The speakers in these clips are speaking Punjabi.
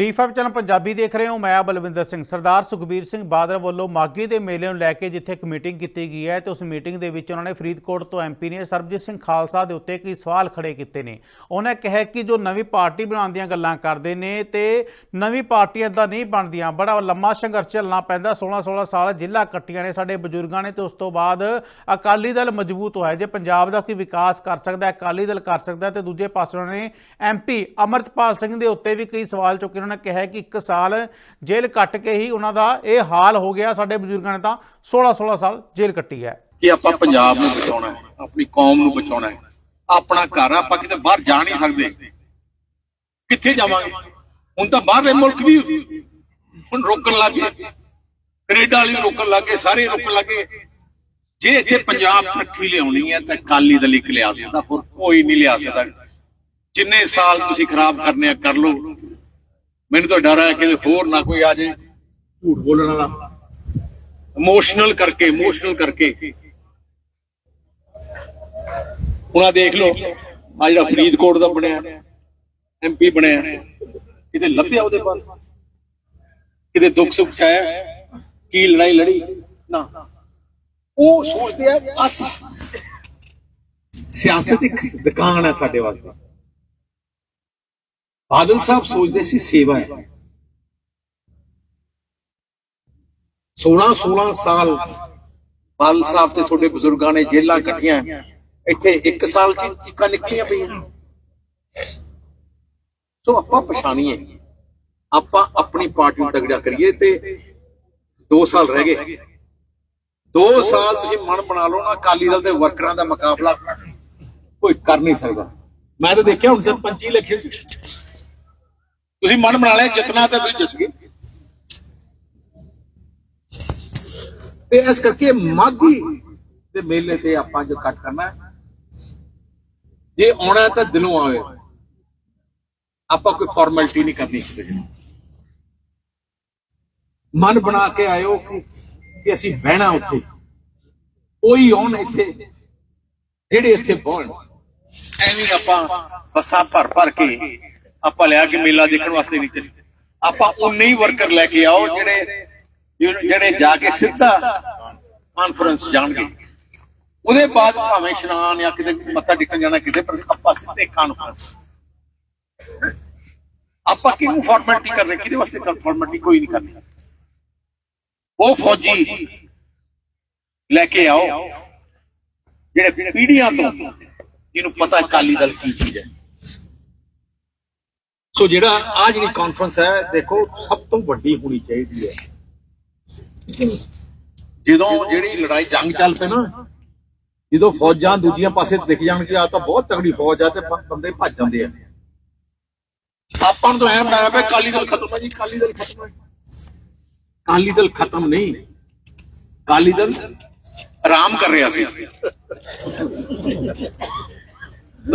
ਡੀ5 ਚੈਨਲ ਪੰਜਾਬੀ ਦੇਖ ਰਹੇ ਹੋ, ਮੈਂ ਬਲਵਿੰਦਰ ਸਿੰਘ। ਸਰਦਾਰ ਸੁਖਬੀਰ ਸਿੰਘ ਬਾਦਲ ਵੱਲੋਂ ਮਾਗੀ ਦੇ ਮੇਲੇ ਨੂੰ ਲੈ ਕੇ ਜਿੱਥੇ ਇੱਕ ਮੀਟਿੰਗ ਕੀਤੀ ਗਈ ਹੈ, ਤੇ ਉਸ ਮੀਟਿੰਗ ਦੇ ਵਿੱਚ ਉਹਨਾਂ ਨੇ ਫਰੀਦਕੋਟ ਤੋਂ ਐਮਪੀ ਨੇ ਸਰਬਜੀਤ ਸਿੰਘ ਖਾਲਸਾ ਦੇ ਉੱਤੇ ਕਈ ਸਵਾਲ ਖੜੇ ਕੀਤੇ ਨੇ। ਉਹਨਾਂ ਕਿਹਾ ਕਿ ਜੋ ਨਵੀਂ ਪਾਰਟੀ ਬਣਾਉਣ ਦੀਆਂ ਗੱਲਾਂ ਕਰਦੇ ਨੇ, ਤੇ ਨਵੀਂ ਪਾਰਟੀ ਇਦਾਂ ਨਹੀਂ ਬਣਦੀਆਂ, ਬੜਾ ਲੰਮਾ ਸੰਘਰਸ਼ ਚੱਲਣਾ ਪੈਂਦਾ 16 16 ਸਾਲ ਜ਼ਿਲ੍ਹਾ ਕੱਟੀਆਂ ਨੇ ਸਾਡੇ ਬਜ਼ੁਰਗਾਂ ਨੇ, ਤੇ ਉਸ ਤੋਂ ਬਾਅਦ ਅਕਾਲੀ ਦਲ ਮਜ਼ਬੂਤ ਹੋਇਆ। ਜੇ ਪੰਜਾਬ ਦਾ ਕੋਈ ਵਿਕਾਸ ਕਰ ਸਕਦਾ, ਅਕਾਲੀ ਦਲ ਕਰ ਸਕਦਾ ਹੈ ਤੇ ਦੂਜੇ ਪਾਸੇ ਉਹਨਾਂ ਨੇ ਐਮਪੀ ਅਮਰਤਪਾਲ ਸਿੰਘ ਦੇ ਉੱਤੇ ਵੀ ਕਈ ਸਵਾਲ ਚੁੱਕੇ ਉਹਨਾਂ ਨੇ ਕਿਹਾ ਕਿ ਇੱਕ ਸਾਲ ਜੇਲ੍ਹ ਕੱਟ ਕੇ ਹੀ ਉਹਨਾਂ ਦਾ ਇਹ ਹਾਲ ਹੋ ਗਿਆ ਸਾਡੇ ਬਜ਼ੁਰਗਾਂ ਨੇ ਤਾਂ 16 16 ਸਾਲ ਜੇਲ੍ਹ ਕੱਟੀ ਹੈ। ਕਿ ਆਪਾਂ ਪੰਜਾਬ ਨੂੰ ਬਚਾਉਣਾ ਹੈ, ਆਪਣੀ ਕੌਮ ਨੂੰ ਬਚਾਉਣਾ ਹੈ। ਆਪਣਾ ਘਰ ਆਪਾਂ ਕਿਤੇ ਬਾਹਰ ਜਾ ਨਹੀਂ ਸਕਦੇ। ਕਿੱਥੇ ਜਾਵਾਂਗੇ? ਹੁਣ ਤਾਂ ਬਾਹਰਲੇ ਮੁਲਕ ਵੀ ਹੁਣ ਰੋਕਣ ਲੱਗੇ ਕੈਨੇਡਾ ਵਾਲੇ ਵੀ ਰੋਕਣ ਲੱਗੇ ਸਾਰੇ ਰੋਕਣ ਲੱਗੇ ਜੇ ਇੱਥੇ ਪੰਜਾਬ ਤਰੱਕੀ ਲਿਆਉਣੀ ਹੈ ਤਾਂ ਕਾਲੀ ਦਲ ਇੱਕ ਲਿਆ ਸਕਦਾ, ਹੋਰ ਕੋਈ ਨਹੀਂ ਲਿਆ ਸਕਦਾ। ਜਿੰਨੇ ਸਾਲ ਤੁਸੀਂ ਖਰਾਬ ਕਰਨੇ ਆ, ਕਰ ਲਓ। ਮੈਨੂੰ ਤਾਂ ਡਰ ਹੈ ਕਿ ਹੋਰ ਨਾ ਕੋਈ ਆ ਜਾਏ ਝੂਠ ਬੋਲਣ ਵਾਲਾ। ਇਮੋਸ਼ਨਲ ਕਰਕੇ ਇਮੋਸ਼ਨਲ ਕਰਕੇ। ਹੁਣ ਦੇਖ ਲਓ ਆ ਜਿਹੜਾ ਫਰੀਦਕੋਟ ਦਾ ਬਣਿਆ ਐਮਪੀ ਬਣਿਆ, ਕਿਤੇ ਲੱਭਿਆ ਉਹਦੇ ਬਾਅਦ ਕਿਤੇ ਦੁੱਖ ਸੁੱਖ ਛਾਇਆ ਕੀ ਲੜਾਈ ਲੜੀ? ਨਾ। ਉਹ ਸੋਚਦੇ ਆ ਆ ਸਿਆਸਤ ਇੱਕ ਦੁਕਾਨ ਹੈ ਸਾਡੇ ਵਾਸਤੇ। ਬਾਦਲ ਸਾਹਿਬ ਸੋਚਦੇ ਸੀ ਸੇਵਾ ਹੈ 16 16 ਸਾਲ ਬਾਦਲ ਸਾਹਿਬ ਤੇ ਤੁਹਾਡੇ ਬਜ਼ੁਰਗਾਂ ਨੇ ਜੇਲਾਂ ਕੱਟੀਆਂ ਇੱਥੇ 1 ਸਾਲ ਚ ਚੀਕਾਂ ਨਿਕਲੀਆਂ ਪਈਆਂ ਸੋ ਆਪਾਂ ਪਛਾਣੀਏ ਆਪਾਂ ਆਪਣੀ ਪਾਰਟੀ ਨੂੰ ਤਗੜਾ ਕਰੀਏ ਤੇ 2 ਸਾਲ ਰਹਿ ਗਏ 2 ਸਾਲ ਤੁਸੀਂ ਮਨ ਬਣਾ ਲਓ ਨਾ ਅਕਾਲੀ ਦਲ ਦੇ ਵਰਕਰਾਂ ਦਾ ਮੁਕਾਬਲਾ ਕੋਈ ਕਰ ਨਹੀਂ ਸਕਦਾ। ਮੈਂ ਤਾਂ ਦੇਖਿਆ ਹੁਣ ਸਰਪੰਚੀ ਇਲੈਕਸ਼ਨ ਚ ਤੁਸੀਂ ਮਨ ਬਣਾ ਲਿਆ ਜਿੱਤਣਾ ਤਾਂ ਤੁਸੀਂ ਜਿੱਤ ਗਏ। ਤੇ ਇਸ ਕਰਕੇ ਮਾਘੀ ਦੇ ਮੇਲੇ ਤੇ ਆਪਾਂ ਜੋ ਕੱਟ ਕਰਨਾ ਜੇ ਆਉਣਾ ਤਾਂ ਦਿਲੋਂ ਆਵੇ। ਆਪਾਂ ਕੋਈ ਫਾਰਮੈਲਿਟੀ ਨਹੀਂ ਕਰਨੀ ਕਿਸੇ ਦੀ। ਮਨ ਬਣਾ ਕੇ ਆਇਓ ਕਿ ਅਸੀਂ ਬਹਿਣਾ ਉੱਥੇ। ਕੋਈ ਆਉਣ ਇੱਥੇ, ਜਿਹੜੇ ਇੱਥੇ ਬਹਿਣ ਐਵੇਂ ਆਪਾਂ ਬੱਸਾਂ ਭਰ ਭਰ ਕੇ ਆਪਾਂ ਲਿਆ ਕੇ ਮੇਲਾ ਦੇਖਣ ਵਾਸਤੇ ਨਹੀਂ ਚਲੇ। ਆਪਾਂ ਉਨੇ ਹੀ ਵਰਕਰ ਲੈ ਕੇ ਆਓ ਜਿਹੜੇ ਜਿਹੜੇ ਜਾ ਕੇ ਸਿੱਧਾ ਕਾਨਫਰੰਸ ਜਾਣਗੇ। ਉਹਦੇ ਬਾਅਦ ਭਾਵੇਂ ਇਸ਼ਨਾਨ ਜਾਂ ਕਿਤੇ ਮੱਥਾ ਟੇਕਣ ਜਾਣਾ, ਕਿਤੇ, ਪਰ ਆਪਾਂ ਸਿੱਧੇ ਕਾਨਫਰੰਸ ਆਪਾਂ ਕਿਹਨੂੰ ਫਾਰਮੈਲਿਟੀ ਕਰ ਰਹੇ ਕਿਹਦੇ ਵਾਸਤੇ ਕਰ ਫਾਰਮੈਲਿਟੀ ਕੋਈ ਨਹੀਂ ਕਰਨੀ। ਉਹ ਫੌਜੀ ਲੈ ਕੇ ਆਓ, ਜਿਹੜੇ ਪੀੜ੍ਹੀਆਂ ਤੋਂ, ਜਿਹਨੂੰ ਪਤਾ ਅਕਾਲੀ ਦਲ ਕੀ ਚੀਜ਼ ਹੈ। ਸੋ ਜਿਹੜਾ ਆ ਜਿਹੜੀ ਕਾਨਫਰੰਸ ਹੈ, ਦੇਖੋ, ਸਭ ਤੋਂ ਵੱਡੀ ਹੋਣੀ ਚਾਹੀਦੀ ਹੈ। ਜਦੋਂ ਜਿਹੜੀ ਲੜਾਈ ਜੰਗ ਚੱਲ ਪਏ ਨਾ, ਜਦੋਂ ਫੌਜਾਂ ਦੂਜੀਆਂ ਪਾਸੇ ਦਿਖ ਜਾਣਗੇ ਆ ਤਾਂ ਬਹੁਤ ਤਗੜੀ ਫੌਜ ਆ ਤੇ ਬੰਦੇ ਭੱਜ ਜਾਂਦੇ ਆ। ਆਪਾਂ ਨੂੰ ਤਾਂ ਐ ਬਣਾਇਆ ਪਿਆ ਕਾਲੀ ਦਲ ਖਤਮ ਹੈ ਜੀ ਕਾਲੀ ਦਲ ਖਤਮ ਹੈ ਕਾਲੀ ਦਲ ਖਤਮ ਨਹੀਂ ਕਾਲੀ ਦਲ ਆਰਾਮ ਕਰ ਰਿਹਾ ਸੀ।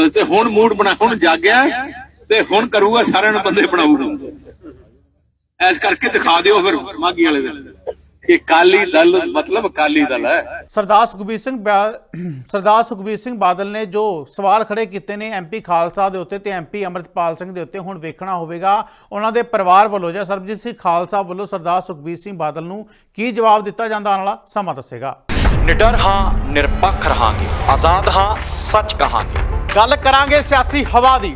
ਤੇ ਹੁਣ ਮੂਡ ਬਣਾ, ਹੁਣ ਜਾਗਿਆ। ਤੇ ਹੁਣ ਕਰੂਗਾ ਸਾਰਿਆਂ ਨੂੰ ਬੰਦੇ ਬਣਾਊਗਾ। ਐਸ ਕਰਕੇ ਦਿਖਾ ਦਿਓ ਫਿਰ ਮਾਗੀ ਵਾਲੇ ਦਿਨ। ਕਿ ਕਾਲੀ ਦਲ ਮਤਲਬ ਕਾਲੀ ਦਲ ਹੈ। ਸਰਦਾਰ ਸੁਖਬੀਰ ਸਿੰਘ ਸਰਦਾਰ ਸੁਖਬੀਰ ਸਿੰਘ ਬਾਦਲ ਨੇ ਜੋ ਸਵਾਲ ਖੜੇ ਕੀਤੇ ਨੇ ਐਮਪੀ ਖਾਲਸਾ ਦੇ ਉੱਤੇ ਤੇ ਐਮਪੀ ਅਮਰਤਪਾਲ ਸਿੰਘ ਦੇ ਉੱਤੇ ਹੁਣ ਵੇਖਣਾ ਹੋਵੇਗਾ। ਉਹਨਾਂ ਦੇ ਪਰਿਵਾਰ ਵੱਲੋਂ ਜਾਂ ਸਰਬਜੀਤ ਸਿੰਘ ਖਾਲਸਾ ਵੱਲੋਂ ਸਰਦਾਰ ਸੁਖਬੀਰ ਸਿੰਘ ਬਾਦਲ ਨੂੰ ਕੀ ਜਵਾਬ ਦਿੱਤਾ ਜਾਂਦਾ ਆਉਣ ਵਾਲਾ ਸਮਾਂ ਦੱਸੇਗਾ। ਨਿਡਰ ਹਾਂ ਨਿਰਪੱਖ ਰਹਾਂਗੇ। ਆਜ਼ਾਦ ਹਾਂ ਸੱਚ ਕਹਾਂਗੇ। ਗੱਲ ਕਰਾਂਗੇ ਸਿਆਸੀ ਹਵਾ ਦੀ।